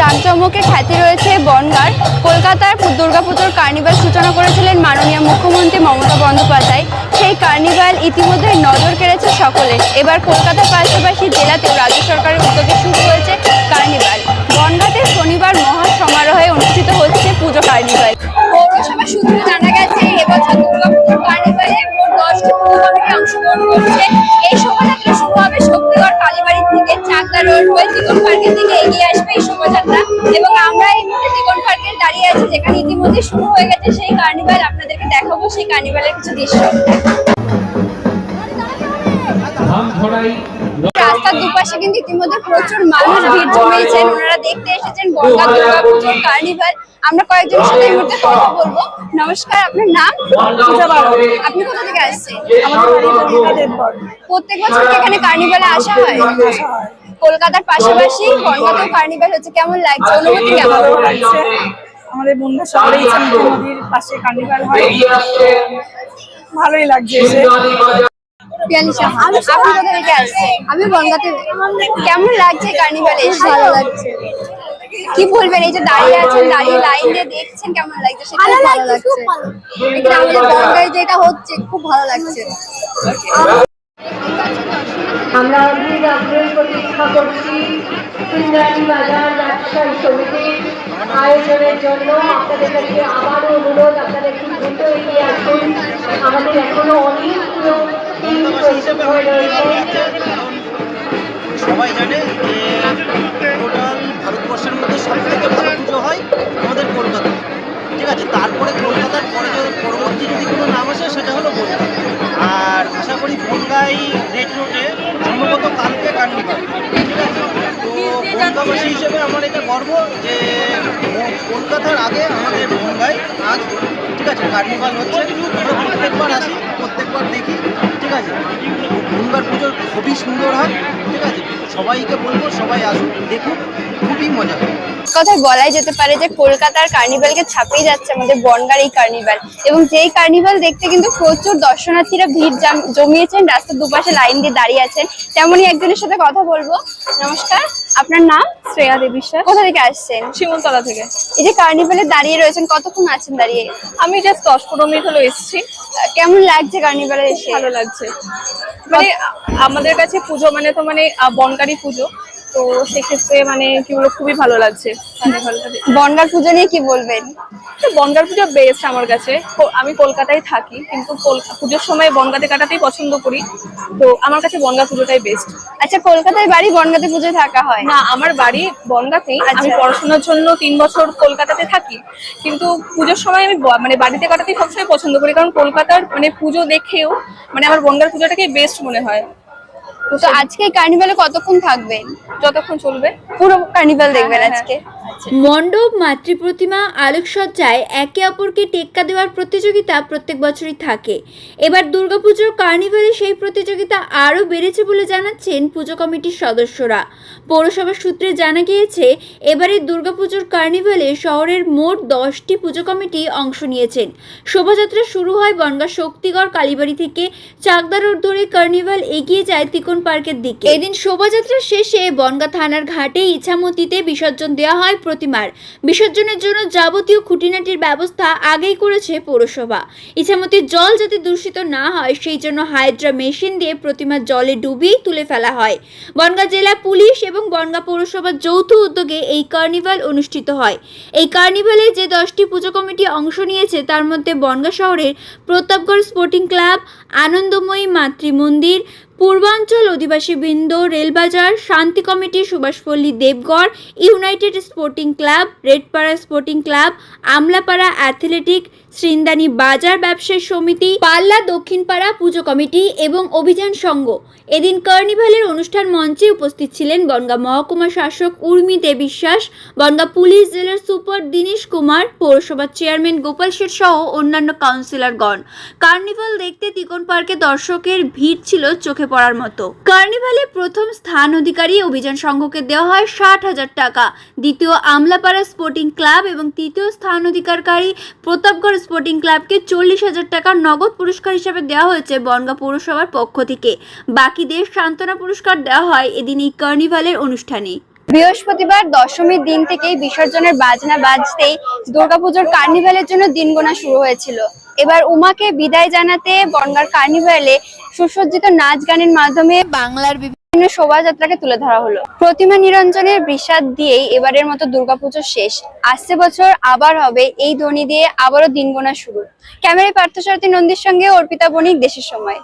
জাঁকজমকে খ্যাতি রয়েছে বনগার। কলকাতার দুর্গাপুজোর কার্নিভাল সূচনা করেছিলেন মাননীয় মুখ্যমন্ত্রী মমতা বন্দ্যোপাধ্যায়। সেই কার্নিভাল ইতিমধ্যে নজর কেড়েছে সকলে। এবার কলকাতার পাশাপাশি জেলাতেও রাজ্য সরকারের উদ্যোগে শুরু হয়েছে কার্নিভাল। বনগাঁতে শনিবার মহা সমারোহে অনুষ্ঠিত হচ্ছে পুজো কার্নিভাল। পৌরসভা সূত্রে জানা গেছে, এবছর দুর্গাপুজোর কার্নিভালে মোট দশটি অংশগ্রহণ করছে। এই শোভাযাত্রা শুরু হবে শক্তিগড় কালীবাড়ি থেকে, চাকদা রোড হয়ে তিকন পার্কের দিকে এগিয়ে যেখানে ইতিমধ্যে শুরু হয়ে গেছে সেই কার্নিভাল আপনাদেরকে দেখাবো সেই কার্নিভালের কিছু দৃশ্য। রাস্তার দুপাশে কিন্তু ইতিমধ্যে প্রচুর মানুষ ভিড় জমিয়েছেন। ওনারা দেখতে এসেছেন বনগা দুর্গাপুজোর কার্নিভাল আমরা কয়েকজন সাথে এই মুহূর্তে কথা বলব। নমস্কার আপনার নাম? আপনি কোথা থেকে আসছেন? প্রত্যেক বছর এখানে কার্নিভালে আসা হয়? কলকাতার পাশাপাশি বনগাতেও কার্নিভাল হচ্ছে। কেমন লাগছে? অনুভূতি কেমন? লাগছে। আমাদের বন্ধুরা সকলেই ইচ্ছামতি নদীর পাশে কার্নিভাল হয়। ভালোই লাগছে এসে। আমি বনগাতে কেমন লাগছে কার্নিভালে এসে? ভালো লাগছে। কি বলবেন? এই যে দাঁড়িয়ে আছেন দাঁড়িয়ে লাইন দিয়ে দেখছেন কেমন লাগছে? সেটা ভালো লাগছে এখানে আমাদের বনগায় যেটা হচ্ছে খুব ভালো লাগছে। আমরা প্রতীক্ষা করছি। ইন্দ্রাণী বাজার ব্যবসায়ী সমিতির আয়োজনের জন্য আপনাদের কাছে আবারও অনুরোধ একটু দ্রুত এগিয়ে আসুন আমাদের এখনও অনেকগুলো সবাই জানে যে টোটাল ভারতবর্ষের মধ্যে সব থেকে ভালো পুজো হয় আমাদের কলকাতা। ঠিক আছে? তারপরে কলকাতার পরে পরবর্তী যদি কোনো নাম আসে, সেটা হলো বনগাঁ। আর আশা করি বনগাই রেড রোডে সম্ভবত কালকে তো বনগাবাসী হিসেবে আমার এটা গর্ব যে কলকাতার আগে আমাদের বনগায় আজ ঠিক আছে, কার্নিভাল হচ্ছে। প্রত্যেকবার আসি, প্রত্যেকবার দেখি, ঠিক আছে। বনগার পুজো খুবই সুন্দর হয়, ঠিক আছে। সবাইকে বলব, সবাই আসুন দেখুন খুবই মজা হয়। কথায় বলাই যেতে পারে যে কলকাতার কার্নিভালকে ছাপিয়ে যাচ্ছে আমাদের বনগার এই কার্নিভাল। এবং যেই কার্নিভাল দেখতে কিন্তু প্রচুর দর্শনার্থীরা ভিড় জাম- জমিয়েছেন, রাস্তার দুপাশে লাইন দিয়ে দাঁড়িয়ে আছেন। তেমনই একজনের সাথে কথা বলব। নমস্কার। আপনার নাম? শ্রেয়া দেবী কোথা থেকে আসছেন? শিমুলতলা থেকে। এই যে কার্নিভালে দাঁড়িয়ে রয়েছেন কতক্ষণ আছেন দাঁড়িয়ে? আমি জাস্ট দশ পনেরো মিনিট হলো এসেছি। কেমন লাগছে কার্নিভালে এসে? ভালো লাগছে। মানে আমাদের কাছে পুজো মানে তো মানে বনকারী পুজো। তো সেক্ষেত্রে মানে কি বলব খুবই ভালো লাগছে। বনগার পুজো নিয়ে কি বলবেন? তো বনগার পুজো বেস্ট আমার কাছে। আমি কলকাতায় থাকি কিন্তু পুজোর সময় বনগাতে কাটাতেই পছন্দ করি। তো আমার কাছে বনগা পুজোটাই বেস্ট আচ্ছা কলকাতায় বাড়ি বনগাতে পুজোয় থাকা হয়? না আমার বাড়ি বনগাতেই। আমি আচ্ছা। পড়াশোনার জন্য তিন বছর কলকাতাতে থাকি কিন্তু পুজোর সময় আমি মানে বাড়িতে কাটাতেই সবসময় পছন্দ করি। কারণ কলকাতার মানে পুজো দেখেও মানে আমার বনগার পুজোটাকেই বেস্ট মনে হয়। তো আজকে এই কার্নিভালে কতক্ষণ থাকবেন? যতক্ষণ চলবে? পুরো কার্নিভাল দেখবেন হ্যাঁ, আজকে। মণ্ডপ, মাতৃপ্রতিমা, আলোকসজ্জায় একে অপরকে টেক্কা দেওয়ার প্রতিযোগিতা প্রত্যেক বছরই থাকে। এবার দুর্গাপুজোর কার্নিভালে সেই প্রতিযোগিতা আরও বেড়েছে বলে জানাচ্ছেন পুজো কমিটির সদস্যরা। পৌরসভা সূত্রে জানা গিয়েছে, এবারের দুর্গাপুজোর কার্নিভালে শহরের মোট দশটি পুজো কমিটি অংশ নিয়েছেন। শোভাযাত্রা শুরু হয় বনগা শক্তিগড় কালীবাড়ি থেকে চাকদা রোড ধরে কার্নিভাল এগিয়ে যায় তিকন পার্কের দিকে। এদিন শোভাযাত্রা শেষে বনগা থানার ঘাটে ইছামতিতে বিসর্জন দেওয়া হয় প্রতিমার। বিসর্জনের জন্য যাবতীয় খুঁটিনাটির ব্যবস্থা আগেই করেছে পৌরসভা। ইছামতির জল যাতে দূষিত না হয়, সেই জন্য হাইড্রা মেশিন দিয়ে প্রতিমার জলে ডুবিয়েই তুলে ফেলা হয়। বনগাঁ জেলা পুলিশ এবং বনগাঁ পৌরসভার যৌথ উদ্যোগে এই কার্নিভাল অনুষ্ঠিত হয়। এই কার্নিভালে যে দশটি পুজো কমিটি অংশ নিয়েছে, তার মধ্যে বনগাঁ শহরের প্রতাপগড় স্পোর্টিং ক্লাব, আনন্দময়ী মাতৃ মন্দির পূর্বাঞ্চল অধিবাসী বৃন্দ, Railbazar, Shanti committee, Subhashpally Debgarh, united sporting club, Redpara sporting club, Amlapara athletic শ্রীন্দানি বাজার ব্যবসায়ী সমিতি, পাল্লা দক্ষিণপাড়া পুজো কমিটি এবং অভিযান সংঘ। এদিন কার্নিভালের অনুষ্ঠান মঞ্চে উপস্থিত ছিলেন বনগা মহকুমা শাসক উর্মি দে বিশ্বাস, বনগা পুলিশ জেলার সুপার দীনেশ কুমার, পৌরসভার চেয়ারম্যান গোপাল শেঠ সহ অন্যান্য কাউন্সিলরগণ। কার্নিভাল দেখতে তিকন পার্কে দর্শকের ভিড় ছিল চোখে পড়ার মতো। কার্নিভালে প্রথম স্থান অধিকারী অভিযান সংঘকে দেওয়া হয় ষাট হাজার টাকা। দ্বিতীয় আমলাপাড়া স্পোর্টিং ক্লাব এবং তৃতীয় স্থান অধিকারকারী প্রতাপগড় স্পোর্টিং ক্লাবকে চল্লিশ হাজার টাকা নগদ পুরস্কার হিসেবে দেওয়া হয়েছে বনগা পৌরসভার পক্ষ থেকে। বাকিদের সান্ত্বনা পুরস্কার দেওয়া হয় এদিন এই কার্নিভালের অনুষ্ঠানে। বৃহস্পতিবার দশমীর দিন থেকেই বিসর্জনের বাজনা বাজতেই দুর্গাপুজোর কার্নিভালের জন্য দিন গোনা শুরু হয়েছিল। এবার উমাকে বিদায় জানাতে বনগার কার্নিভালে সুসজ্জিত নাচ গানের মাধ্যমে বাংলার বিভিন্ন শোভাযাত্রাকে তুলে ধরা হলো। প্রতিমা নিরঞ্জনের বিষাদ দিয়েই এবারের মতো দুর্গাপুজো শেষ। আসছে বছর আবার হবে এই ধ্বনি দিয়ে আবারও দিন গোনা শুরু। ক্যামেরায় পার্থসারথী নন্দীর সঙ্গে অর্পিতা বণিক দেশের সময়।